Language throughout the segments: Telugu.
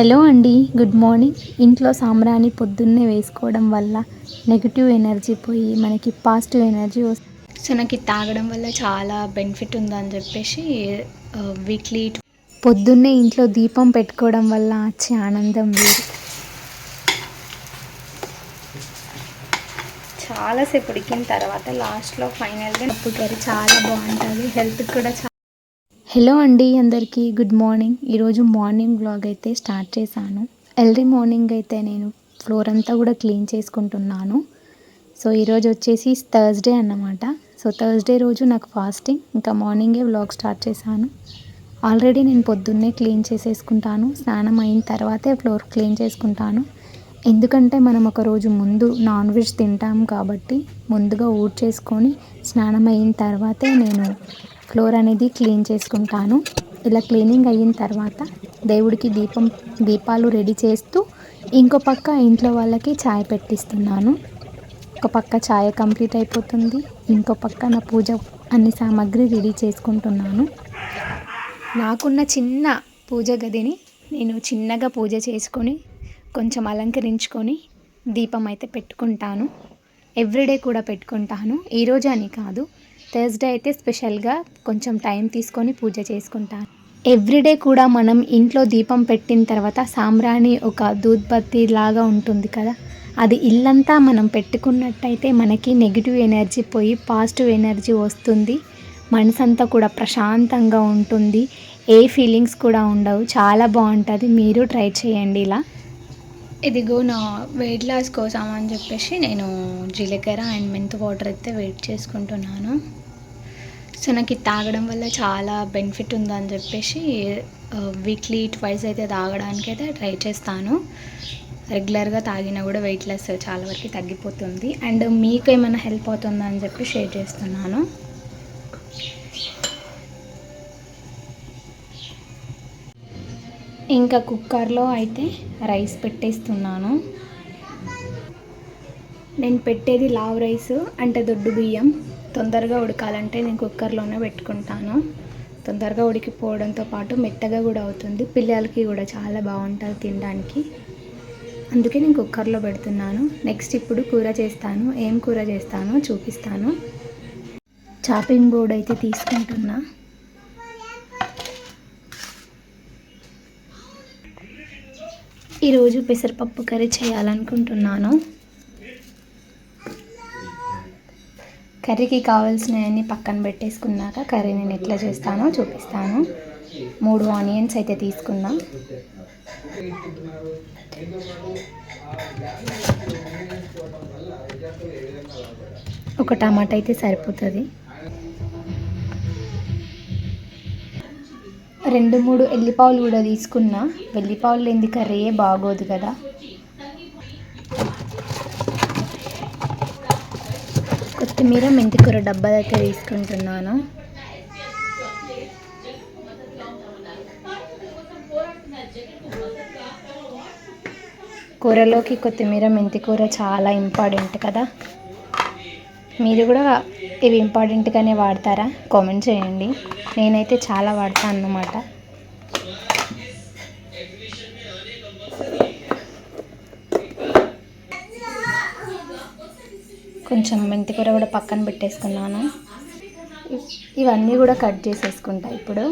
హలో అండి గుడ్ మార్నింగ్. ఇంట్లో సాంబ్రాణి పొద్దున్నే వేసుకోవడం వల్ల నెగిటివ్ ఎనర్జీ పోయి మనకి పాజిటివ్ ఎనర్జీ వస్తుంది సో నాకు తాగడం వల్ల చాలా బెనిఫిట్ ఉందని చెప్పేసి వీక్లీ పొద్దున్నే ఇంట్లో దీపం పెట్టుకోవడం వల్ల వచ్చే ఆనందం వేరు. చాలాసేపు ఉడికిన తర్వాత లాస్ట్లో ఫైనల్గా కర్రీ చాలా బాగుంటుంది హెల్త్కి కూడా చాలా హలో అండి అందరికీ గుడ్ మార్నింగ్. ఈరోజు మార్నింగ్ బ్లాగ్ అయితే స్టార్ట్ చేశాను. ఎర్లీ మార్నింగ్ అయితే నేను ఫ్లోర్ అంతా కూడా క్లీన్ చేసుకుంటున్నాను. సో ఈరోజు వచ్చేసి థర్స్డే అన్నమాట. సో థర్స్డే రోజు నాకు ఫాస్టింగ్. ఇంకా మార్నింగే వ్లాగ్ స్టార్ట్ చేశాను. ఆల్రెడీ నేను పొద్దున్నే క్లీన్ చేసేసుకుంటాను. స్నానం అయిన తర్వాతే ఫ్లోర్ క్లీన్ చేసుకుంటాను. ఎందుకంటే మనం ఒక రోజు ముందు నాన్ వెజ్ తింటాం కాబట్టి ముందుగా ఊడ్ చేసుకొని స్నానం అయిన తర్వాతే నేను ఫ్లోర్ అనేది క్లీన్ చేసుకుంటాను. ఇలా క్లీనింగ్ అయిన తర్వాత దేవుడికి దీపం దీపాలు రెడీ చేస్తూ ఇంకో పక్క ఇంట్లో వాళ్ళకి ఛాయ్ పెట్టిస్తున్నాను. ఒక పక్క ఛాయ్ కంప్లీట్ అయిపోతుంది. ఇంకో పక్క నా పూజ అన్ని సామాగ్రి రెడీ చేసుకుంటున్నాను. నాకున్న చిన్న పూజ గదిని నేను చిన్నగా పూజ చేసుకొని కొంచెం అలంకరించుకొని దీపం అయితే పెట్టుకుంటాను. ఎవ్రీడే కూడా పెట్టుకుంటాను. ఈరోజు అని కాదు థర్స్డే అయితే స్పెషల్గా కొంచెం టైం తీసుకొని పూజ చేసుకుంటాను. ఎవ్రీడే కూడా మనం ఇంట్లో దీపం పెట్టిన తర్వాత సాంబ్రాణి ఒక దూద్బత్తి లాగా ఉంటుంది కదా అది ఇల్లంతా మనం పెట్టుకున్నట్టయితే మనకి నెగిటివ్ ఎనర్జీ పోయి పాజిటివ్ ఎనర్జీ వస్తుంది. మనసంతా కూడా ప్రశాంతంగా ఉంటుంది. ఏ ఫీలింగ్స్ కూడా ఉండవు. చాలా బాగుంటుంది. మీరు ట్రై చేయండి ఇలా. ఇదిగో నా వెయిట్ లాస్ కోసం అని చెప్పేసి నేను జీలకర్ర అండ్ మెంత్ వాటర్ అయితే వెయిట్ చేసుకుంటున్నాను. సో నాకు ఇది తాగడం వల్ల చాలా బెనిఫిట్ ఉందని చెప్పేసి వీక్లీ ట్వైస్ అయితే తాగడానికి అయితే ట్రై చేస్తాను. రెగ్యులర్గా తాగినా కూడా వెయిట్ లెస్ చాలా వరకు తగ్గిపోతుంది. అండ్ మీకు ఏమైనా హెల్ప్ అవుతుందని చెప్పి షేర్ చేస్తున్నాను. ఇంకా కుక్కర్లో అయితే రైస్ పెట్టేస్తున్నాను. నేను పెట్టేది లావ్ రైస్ అంటే దొడ్డు బియ్యం. తొందరగా ఉడకాలంటే నేను కుక్కర్లోనే పెట్టుకుంటాను. తొందరగా ఉడికిపోవడంతో పాటు మెత్తగా కూడా అవుతుంది. పిల్లలకి కూడా చాలా బాగుంటుంది తినడానికి. అందుకే నేను కుక్కర్లో పెడుతున్నాను. నెక్స్ట్ ఇప్పుడు కూర చేస్తాను. ఏం కూర చేస్తానో చూపిస్తాను. చాపింగ్ బోర్డ్ అయితే తీసుకుంటున్నా. ఈరోజు పెసరపప్పు కర్రీ చేయాలనుకుంటున్నాను. కర్రీకి కావాల్సినవన్నీ పక్కన పెట్టేసుకున్నాక కర్రీ నేను ఎట్లా చేస్తానో చూపిస్తాను. మూడు ఆనియన్స్ అయితే తీసుకున్నా ఒక టమాటా అయితే సరిపోతుంది. రెండు మూడు ఎల్లిపావులు కూడా తీసుకున్నా. వెల్లిపావులు లేని కర్రీయే బాగోదు కదా. కొత్తిమీర మెంతికూర డబ్బా అయితే తీసుకుంటున్నాను. కూరలోకి కొత్తిమీర మెంతికూర చాలా ఇంపార్టెంట్ కదా. మీరు కూడా ఇవి ఇంపార్టెంట్గానే వాడతారా? కామెంట్ చేయండి. నేనైతే చాలా వాడతాను అన్నమాట కొంచెం మెంతికూర కూడా పక్కన పెట్టేసుకున్నాను. ఇవన్నీ కూడా కట్ చేసేసుకుంటా ఇప్పుడు.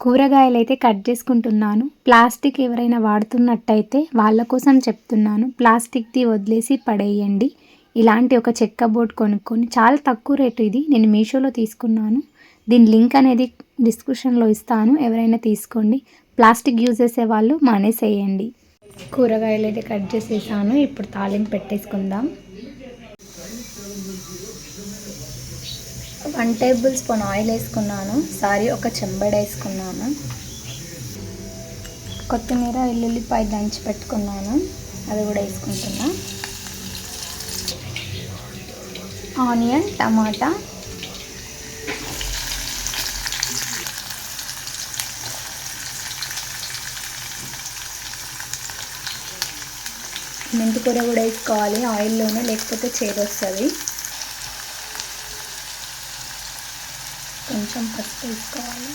కూరగాయలు అయితే కట్ చేసుకుంటున్నాను. ప్లాస్టిక్ ఎవరైనా వాడుతున్నట్టయితే వాళ్ళ కోసం చెప్తున్నాను. ప్లాస్టిక్ది వదిలేసి పడేయండి. ఇలాంటి ఒక చెక్క బోర్డ్ కొనుక్కొని చాలా తక్కువ రేటు ఇది. నేను మీషోలో తీసుకున్నాను. దీని లింక్ అనేది డిస్క్రిప్షన్లో ఇస్తాను. ఎవరైనా తీసుకోండి. ప్లాస్టిక్ యూజ్ చేసే వాళ్ళు మానేసేయండి. కూరగాయలు అయితే కట్ చేసేసాను. ఇప్పుడు తాలింపు పెట్టేసుకుందాం. వన్ టేబుల్ స్పూన్ ఆయిల్ వేసుకున్నాను. సారీ ఒక చెంబడి వేసుకున్నాను. కొత్తిమీర వెల్లుల్లిపాయ దంచి పెట్టుకున్నాను. అది కూడా వేసుకుంటున్నా. ఆనియన్ టమాటా మెంతికూర కూడా వేసుకోవాలి ఆయిల్లోనే లేకపోతే చేదొస్తుంది. కొంచెం పసుపు వేసుకోవాలి.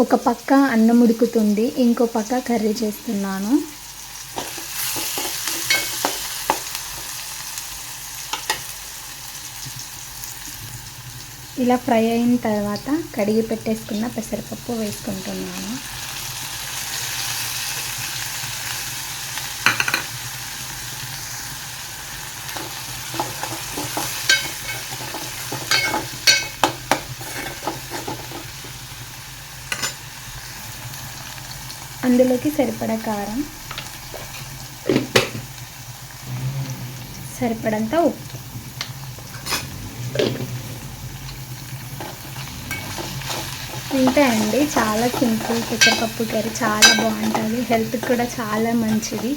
ఒక పక్క అన్నం ఉడుకుతుంది ఇంకో పక్క కర్రీ చేస్తున్నాను. ఇలా ఫ్రై అయిన తర్వాత కడిగి పెట్టేసుకున్న పెసరపప్పు వేసుకుంటున్నాను. అందులోకి సరిపడా కారం సరిపడంత ఉప్పు. ఇంతే అండి చాలా సింపుల్ పెసరపప్పు కర్రీ చాలా బాగుంటుంది. హెల్త్కి కూడా చాలా మంచిది.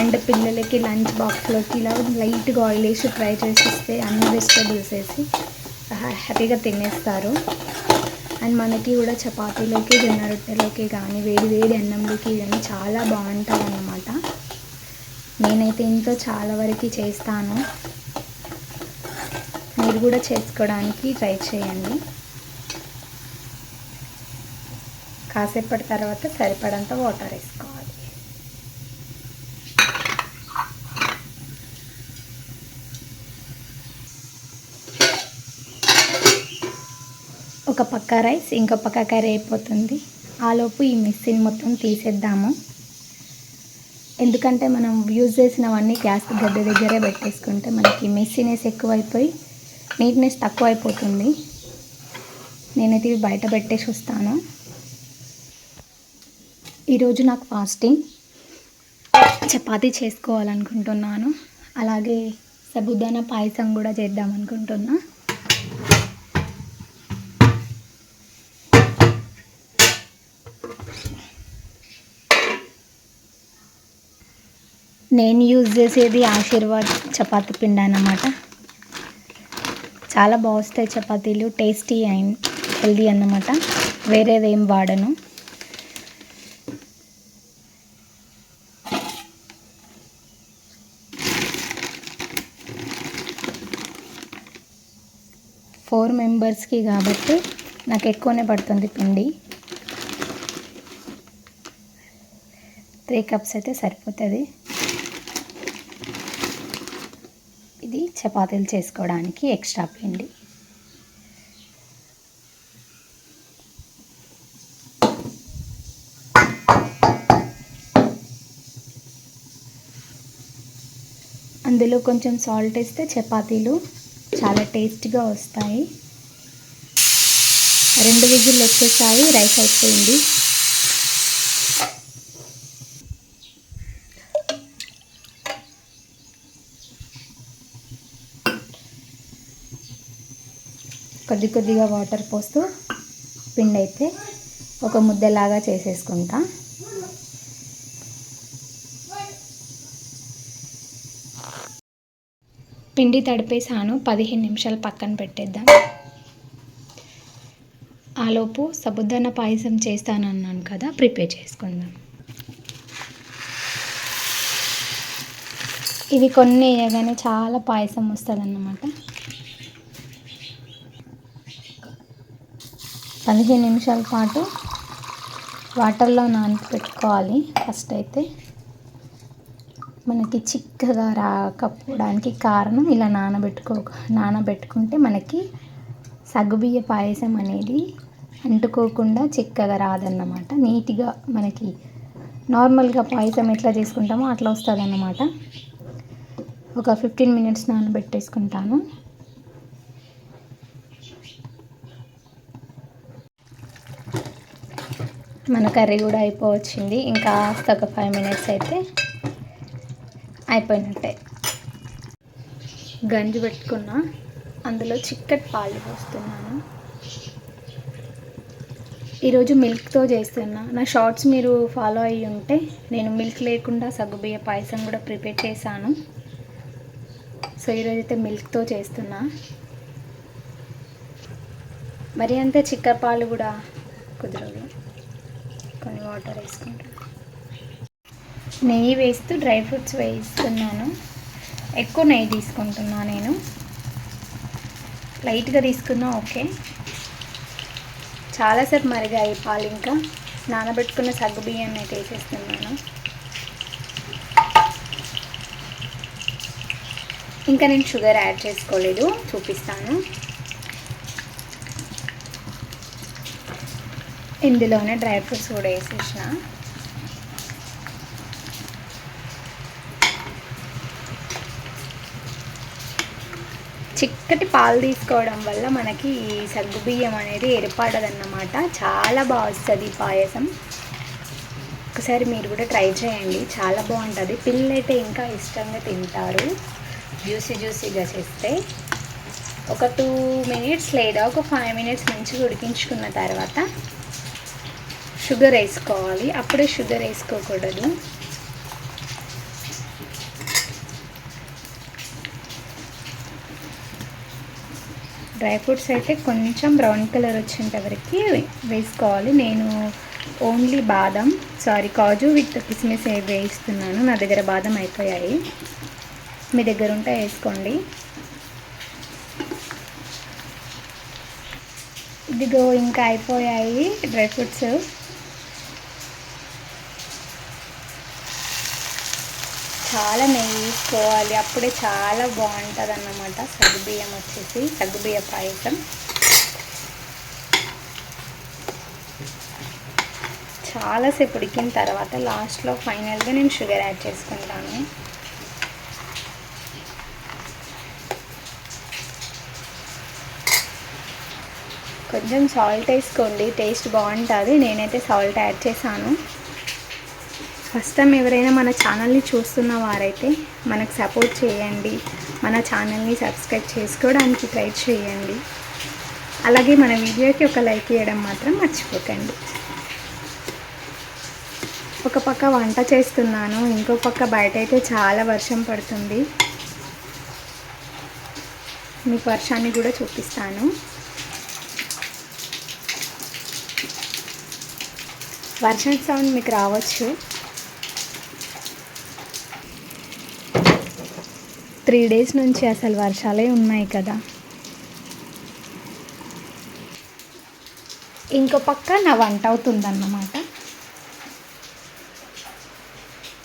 అండ్ పిల్లలకి లంచ్ బాక్స్లోకి ఇలా లైట్గా ఆయిల్ వేసి ఫ్రై చేసి ఇస్తే అన్ని వెజిటేబుల్స్ వేసి హ్యాపీగా తినేస్తారు. అండ్ మనకి కూడా చపాతీలోకి జొన్న రొట్టెలోకి కానీ వేడి వేడి అన్నంలోకి కానీ చాలా బాగుంటుంది అన్నమాట నేనైతే ఇంట్లో చాలా వరకు చేస్తాను. మీరు కూడా చేసుకోవడానికి ట్రై చేయండి. కాసేపటి తర్వాత సరిపడంత వాటర్ వేసుకోండి ఒక పక్క రైస్ ఇంకో పక్క కర్రీ అయిపోతుంది. ఆలోపు ఈ మిక్సీని మొత్తం తీసేద్దాము. ఎందుకంటే మనం యూజ్ చేసినవన్నీ గ్యాస్ గడ్డ దగ్గరే పెట్టేసుకుంటే మనకి మెస్సీనెస్ ఎక్కువైపోయి నీట్నెస్ తక్కువ అయిపోతుంది నేనైతే ఇవి బయట పెట్టేసి వస్తాను. ఈరోజు నాకు ఫాస్టింగ్. చపాతీ చేసుకోవాలనుకుంటున్నాను. అలాగే సబుదానా పాయసం కూడా చేద్దాం అనుకుంటున్నా నేను యూజ్ చేసేది ఆశీర్వాద్ చపాతి పిండి అన్నమాట. చాలా బాగుస్తాయి చపాతీలు టేస్టీ అండ్ హెల్దీ అన్నమాట. వేరేది ఏం వాడను. ఫోర్ మెంబర్స్కి కాబట్టి నాకు ఎక్కువనే పడుతుంది పిండి. త్రీ కప్స్ అయితే సరిపోతుంది ఇది చపాతీలు చేసుకోవడానికి ఎక్స్ట్రా పిండి. అందులో కొంచెం సాల్ట్ వేస్తే చపాతీలు చాలా టేస్ట్గా వస్తాయి. రెండు విజిల్లు వచ్చేసాయి రైస్ అయిపోయింది. కొద్ది కొద్దిగా వాటర్ పోస్తూ పిండి అయితే ఒక ముద్దలాగా చేసేసుకుంటా. పిండి తడిపేసాను పదిహేను నిమిషాలు పక్కన పెట్టేద్దాం. ఆలోపు సబుదాన పాయసం చేస్తానన్నాను కదా ప్రిపేర్ చేసుకుందాం. ఇవి కొన్ని వేయగానే చాలా పాయసం వస్తుంది అన్నమాట పదిహేను నిమిషాల పాటు వాటర్లో నానబెట్టుకోవాలి ఫస్ట్ అయితే. మనకి చిక్కగా రాకపోవడానికి కారణం ఇలా నానబెట్టుకో నానబెట్టుకుంటే మనకి సగ్గుబియ్య పాయసం అనేది అంటుకోకుండా చిక్కగా రాదన్నమాట. నీట్గా మనకి నార్మల్గా పాయసం ఎట్లా చేసుకుంటామో అట్లా వస్తుంది అన్నమాట ఒక ఫిఫ్టీన్ మినిట్స్ నానబెట్టేసుకుంటాను. మన కర్రీ కూడా అయిపోవచ్చింది. ఇంకా ఒక ఫైవ్ మినిట్స్ అయితే అయిపోయినట్టే. గంజి పెట్టుకున్నా. అందులో చిక్కటి పాలు పోస్తున్నాను. ఈరోజు మిల్క్తో చేస్తున్నా. నా షార్ట్స్ మీరు ఫాలో అయ్యి ఉంటే నేను మిల్క్ లేకుండా సగ్గుబియ్య పాయసం కూడా ప్రిపేర్ చేశాను. సో ఈరోజు అయితే మిల్క్తో చేస్తున్నా. మరి అంతే చిక్క పాలు కూడా కుదరదు కొన్ని వాటర్ వేసుకుంటాను. నెయ్యి వేస్తూ డ్రై ఫ్రూట్స్ వేస్తున్నాను. ఎక్కువ నెయ్యి తీసుకుంటున్నా నేను. లైట్గా తీసుకున్నా ఓకే. చాలాసేపు మరిగాయి పాలు ఇంకా. నానబెట్టుకున్న సగ్గు బియ్యాన్ని అయితే వేసేస్తున్నాను. ఇంకా నేను షుగర్ యాడ్ చేసుకోలేదు చూపిస్తాను. ఇందులోనే డ్రై ఫ్రూట్స్ కూడా వేసేసిన. చిక్కటి పాలు తీసుకోవడం వల్ల మనకి ఈ సగ్గు బియ్యం అనేది ఏర్పడదన్నమాట. చాలా బాగా వస్తుంది పాయసం. ఒకసారి మీరు కూడా ట్రై చేయండి. చాలా బాగుంటుంది. పిల్లలైతే ఇంకా ఇష్టంగా తింటారు. జ్యూసీ జ్యూసీగా చేస్తే ఒక టూ మినిట్స్ లేదా ఒక ఫైవ్ మినిట్స్ మంచిగా ఉడికించుకున్న తర్వాత షుగర్ వేసుకోవాలి. అప్పుడే షుగర్ వేసుకోకూడదు. డ్రై ఫ్రూట్స్ అయితే కొంచెం బ్రౌన్ కలర్ వచ్చేంత వరకు వేసుకోవాలి. నేను ఓన్లీ బాదం సారీ కాజు విత్ కిస్మిస్ వేయిస్తున్నాను నా దగ్గర బాదం అయిపోయాయి. మీ దగ్గర ఉంటే వేసుకోండి. ఇదిగో ఇంకా అయిపోయాయి డ్రై ఫ్రూట్స్. చాలా నెయ్యి వేసుకోవాలి. అప్పుడే చాలా బాగుంటుంది అన్నమాట సగ్గుబియ్యం వచ్చేసి సగ్గుబియ్య పాయసం. చాలాసేపు ఉడికిన తర్వాత లాస్ట్లో ఫైనల్గా నేను షుగర్ యాడ్ చేసుకుంటాను. కొంచెం సాల్ట్ వేసుకోండి. టేస్ట్ బాగుంటుంది. నేనైతే సాల్ట్ యాడ్ చేశాను. ఫస్ట్ టైం ఎవరైనా మన ఛానల్ని చూస్తున్న వారైతే మనకు సపోర్ట్ చేయండి. మన ఛానల్ని సబ్స్క్రైబ్ చేసుకోవడానికి ట్రై చేయండి. అలాగే మన వీడియోకి ఒక లైక్ ఇవ్వడం మాత్రం మర్చిపోకండి. ఒక పక్క వంట చేస్తున్నాను ఇంకో పక్క బయట అయితే చాలా వర్షం పడుతుంది. మీకు వర్షాన్ని కూడా చూపిస్తాను. వర్షం సౌండ్ మీకు రావచ్చు. త్రీ డేస్ నుంచి అసలు వర్షాలే ఉన్నాయి కదా. ఇంకో పక్క నా వంట అవుతుందన్నమాట.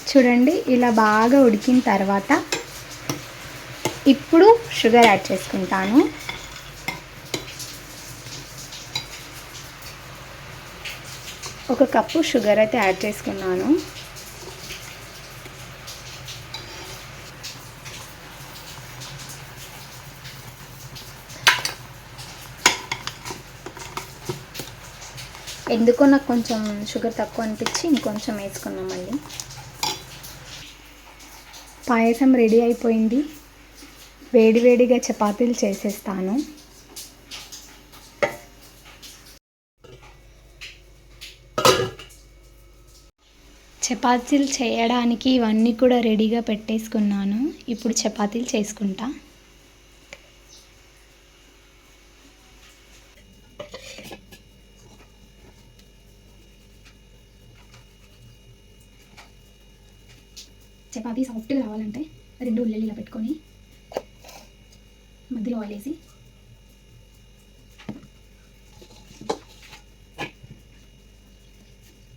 చూడండి ఇలా బాగా ఉడికిన తర్వాత ఇప్పుడు షుగర్ యాడ్ చేసుకుంటాను. ఒక కప్పు షుగర్ అయితే యాడ్ చేసుకున్నాను. ఎందుకో నాకు కొంచెం షుగర్ తక్కువ అనిపించి ఇంకొంచెం వేసుకున్నామండి పాయసం రెడీ అయిపోయింది. వేడివేడిగా చపాతీలు చేసేస్తాను. చపాతీలు చేయడానికి ఇవన్నీ కూడా రెడీగా పెట్టేసుకున్నాను. ఇప్పుడు చపాతీలు చేసుకుంటా చపాతీ సాఫ్ట్గా రావాలంటే రెండు ఉల్లెలు ఇలా పెట్టుకొని మధ్యలో ఆయిల్ వేసి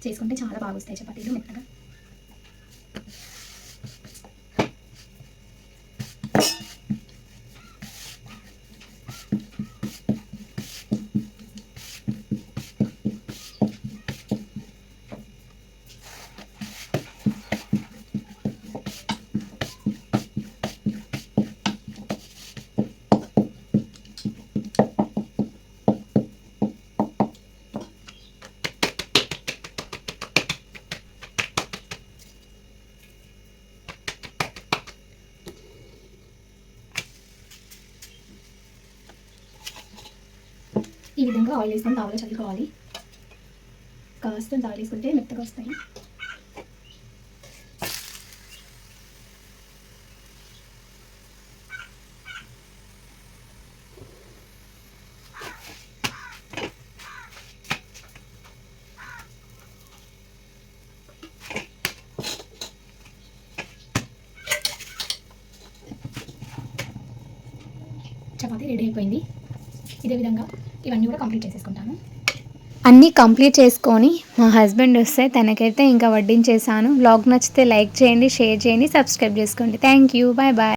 చేసుకుంటే చాలా బాగా వస్తాయి చపాతీలు మెత్తగా. ఈ విధంగా ఆయిల్ వేసుకొని తావలో చల్లుకోవాలి. కాస్త ఆయిల్ వేసుకుంటే మెత్తగా వస్తాయి. చపాతీ రెడీ అయిపోయింది. ఇదే విధంగా ఇవన్నీ కూడా కంప్లీట్ చేసేసుకుంటాను. అన్నీ కంప్లీట్ చేసుకొని మా హస్బెండ్ వస్తే తనకైతే ఇంకా వడ్డించేసాను వ్లాగ్ నచ్చితే లైక్ చేయండి షేర్ చేయండి సబ్స్క్రైబ్ చేసుకోండి. Thank you bye bye